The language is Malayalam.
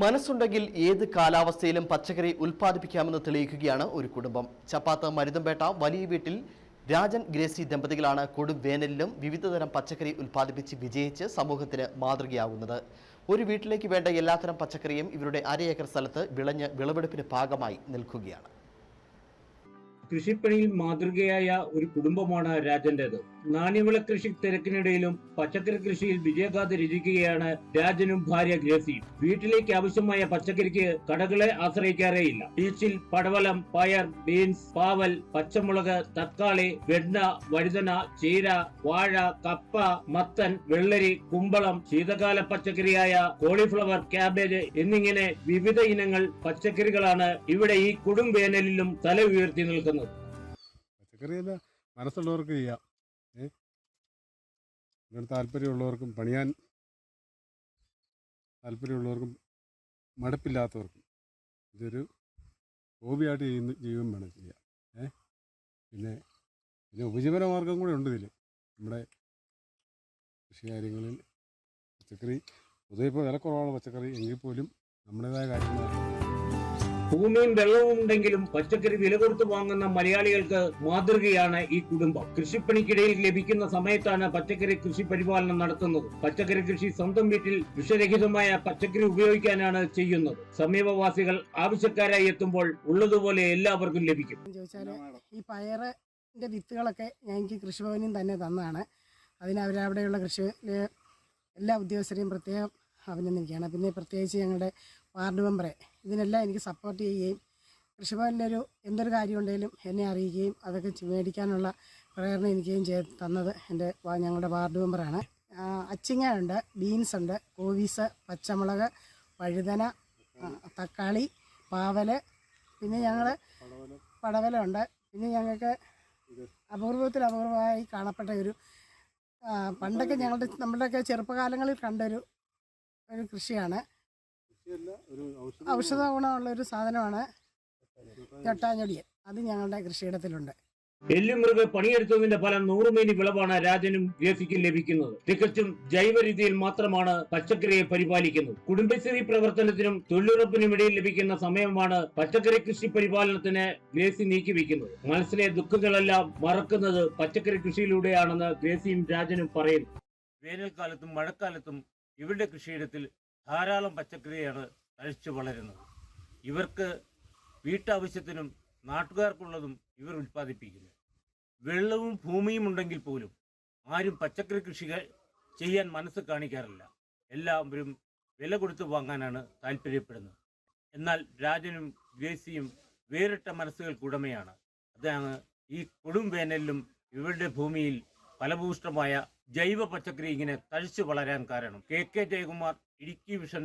മനസ്സുണ്ടെങ്കിൽ ഏത് കാലാവസ്ഥയിലും പച്ചക്കറി ഉൽപ്പാദിപ്പിക്കാമെന്ന് തെളിയിക്കുകയാണ് ഒരു കുടുംബം. ചപ്പാത്ത മരുതമ്പേട്ട വലിയ വീട്ടിൽ രാജൻ ഗ്രേസി ദമ്പതികളാണ് കൊടും വേനലിലും വിവിധതരം പച്ചക്കറി ഉൽപ്പാദിപ്പിച്ച് വിജയിച്ച് സമൂഹത്തിന് മാതൃകയാകുന്നത് ഒരു വീട്ടിലേക്ക് വേണ്ട എല്ലാത്തരം പച്ചക്കറിയും ഇവരുടെ അര ഏക്കർ സ്ഥലത്ത് വിളഞ്ഞ് വിളവെടുപ്പിന് ഭാഗമായി നിൽക്കുകയാണ്. കൃഷിപ്പണിയിൽ മാതൃകയായ ഒരു കുടുംബമാണ് രാജന്റേത്. നാണ്യവിള കൃഷി തിരക്കിനിടയിലും പച്ചക്കറി കൃഷിയിൽ വിജയഗാഥ രചിക്കുകയാണ് രാജനും ഭാര്യ ഗ്രേസിയും വീട്ടിലേക്ക് ആവശ്യമായ പച്ചക്കറിക്ക് കടകളെ ആശ്രയിക്കാറേയില്ല. ബീച്ചിൽ പടവലം പയർ ബീൻസ് പാവൽ പച്ചമുളക് തക്കാളി വെണ്ണ വഴുതന ചീര വാഴ കപ്പ മത്തൻ വെള്ളരി കുമ്പളം ശീതകാല പച്ചക്കറിയായ കോളിഫ്ലവർ ക്യാബേജ് എന്നിങ്ങനെ വിവിധ ഇനങ്ങൾ പച്ചക്കറികളാണ് ഇവിടെ ഈ കൊടും വേനലിലും തല ഉയർത്തി നിൽക്കുന്നത്. പച്ചക്കറിയല്ല മനസ്സുള്ളവർക്ക് ചെയ്യാം. ഏ? ഇതിനോട് താല്പര്യമുള്ളവർക്കും പണിയാൻ താല്പര്യമുള്ളവർക്കും മടുപ്പില്ലാത്തവർക്കും ഇതൊരു ഹോബിയായിട്ട് ചെയ്യുന്ന ജീവിതം വേണം ചെയ്യാം ഏ? പിന്നെ പിന്നെ ഉപജീവന മാർഗം കൂടെ ഉണ്ട് ഇതിൽ. നമ്മുടെ കൃഷി കാര്യങ്ങളിൽ പച്ചക്കറി പൊതുവെ ഇപ്പോൾ വില കുറവാണ് പച്ചക്കറി. എങ്കിൽ പോലും നമ്മുടേതായ കാര്യങ്ങളാണ് ഭൂമിയും വെള്ളവും ഉണ്ടെങ്കിലും പച്ചക്കറി വില കൊടുത്ത് വാങ്ങുന്ന മലയാളികൾക്ക് മാതൃകയാണ് ഈ കുടുംബം. കൃഷിപ്പണിക്കിടയിൽ ലഭിക്കുന്ന സമയത്താണ് പച്ചക്കറി കൃഷി പരിപാലനം നടത്തുന്നത്. പച്ചക്കറി കൃഷി സ്വന്തം വീട്ടിൽ വിഷരഹിതമായ പച്ചക്കറി ഉപയോഗിക്കാനാണ് ചെയ്യുന്നത്. സമീപവാസികൾ ആവശ്യക്കാരായി എത്തുമ്പോൾ ഉള്ളതുപോലെ എല്ലാവർക്കും ലഭിക്കും. ഈ പയറിന്റെ വിത്തുകളൊക്കെ ഞങ്ങൾക്ക് കൃഷിഭവനിൽ തന്നെ തന്നതാണ് അതിന് അവരവിടെയുള്ള കൃഷി എല്ലാ ഉദ്യോഗസ്ഥരെയും പ്രത്യേകം അഭിനന്ദിക്കുകയാണ്. പിന്നെ പ്രത്യേകിച്ച് ഞങ്ങളുടെ വാർഡ് മെമ്പറെ. ഇതിനെല്ലാം എനിക്ക് സപ്പോർട്ട് ചെയ്യുകയും കൃഷിഭവനിലെ ഒരു എന്തൊരു കാര്യമുണ്ടെങ്കിലും എന്നെ അറിയിക്കുകയും അതൊക്കെ മേടിക്കാനുള്ള പ്രേരണ എനിക്ക് ചെയ്ത് തന്നത് എന്റെ ഞങ്ങളുടെ വാർഡ് മെമ്പറാണ്. അച്ചിങ്ങയുണ്ട് ബീൻസ് ഉണ്ട് കോവീസ് പച്ചമുളക് വഴുതന തക്കാളി പാവൽ പിന്നെ ഞങ്ങൾ പടവലുണ്ട് പിന്നെ ഞങ്ങൾക്ക് അപൂർവത്തിൽ അപൂർവമായി കാണപ്പെട്ട ഒരു പണ്ടൊക്കെ ഞങ്ങളുടെ നമ്മുടെയൊക്കെ ചെറുപ്പകാലങ്ങളിൽ കണ്ടൊരു ഒരു കൃഷിയാണ്. ഔഷധ ഗുണമുള്ള ഒരു സാധനമാണ് ചട്ടാഞ്ഞൊടിയൻ അത് ഞങ്ങളുടെ കൃഷിയിടത്തിലുണ്ട്. എല്ലുമൃഗ പണിയെടുത്തതിന്റെ ഫലം നൂറുമേനി വിളവാണ് രാജനും ഗ്രേസിക്കും ലഭിക്കുന്നത്. തികച്ചും ജൈവ രീതിയിൽ മാത്രമാണ് പച്ചക്കറിയെ പരിപാലിക്കുന്നത്. കുടുംബശ്രീ പ്രവർത്തനത്തിനും തൊഴിലുറപ്പിനും ഇടയിൽ ലഭിക്കുന്ന സമയമാണ് പച്ചക്കറി കൃഷി പരിപാലനത്തിന് ഗ്രേസി നീക്കിവെക്കുന്നത്. മനസ്സിലെ ദുഃഖങ്ങളെല്ലാം മറക്കുന്നത് പച്ചക്കറി കൃഷിയിലൂടെയാണെന്ന് ഗ്രേസിയും രാജനും പറയുന്നു. വേനൽക്കാലത്തും മഴക്കാലത്തും ഇവരുടെ കൃഷിയിടത്തിൽ ധാരാളം പച്ചക്കറിയാണ് തഴച്ചു വളരുന്നത്. ഇവർക്ക് വീട്ടാവശ്യത്തിനും നാട്ടുകാർക്കുള്ളതും ഇവർ ഉൽപ്പാദിപ്പിക്കുന്നു. വെള്ളവും ഭൂമിയും ഉണ്ടെങ്കിൽ പോലും ആരും പച്ചക്കറി കൃഷികൾ ചെയ്യാൻ മനസ്സ് കാണിക്കാറില്ല. എല്ലാവരും വില കൊടുത്ത് വാങ്ങാനാണ് താല്പര്യപ്പെടുന്നത്. എന്നാൽ രാജനും ഗ്രേസിയും വേറിട്ട മനസ്സുകൾക്കുടമയാണ് അതാണ് ഈ കൊടും വേനലിലും ഇവരുടെ ഭൂമിയിൽ ഫലഭൂഷ്ടമായ ജൈവ പച്ചക്കറി ഇങ്ങനെ തഴച്ചു വളരാൻ കാരണം. K K Jayakumar Idukki vision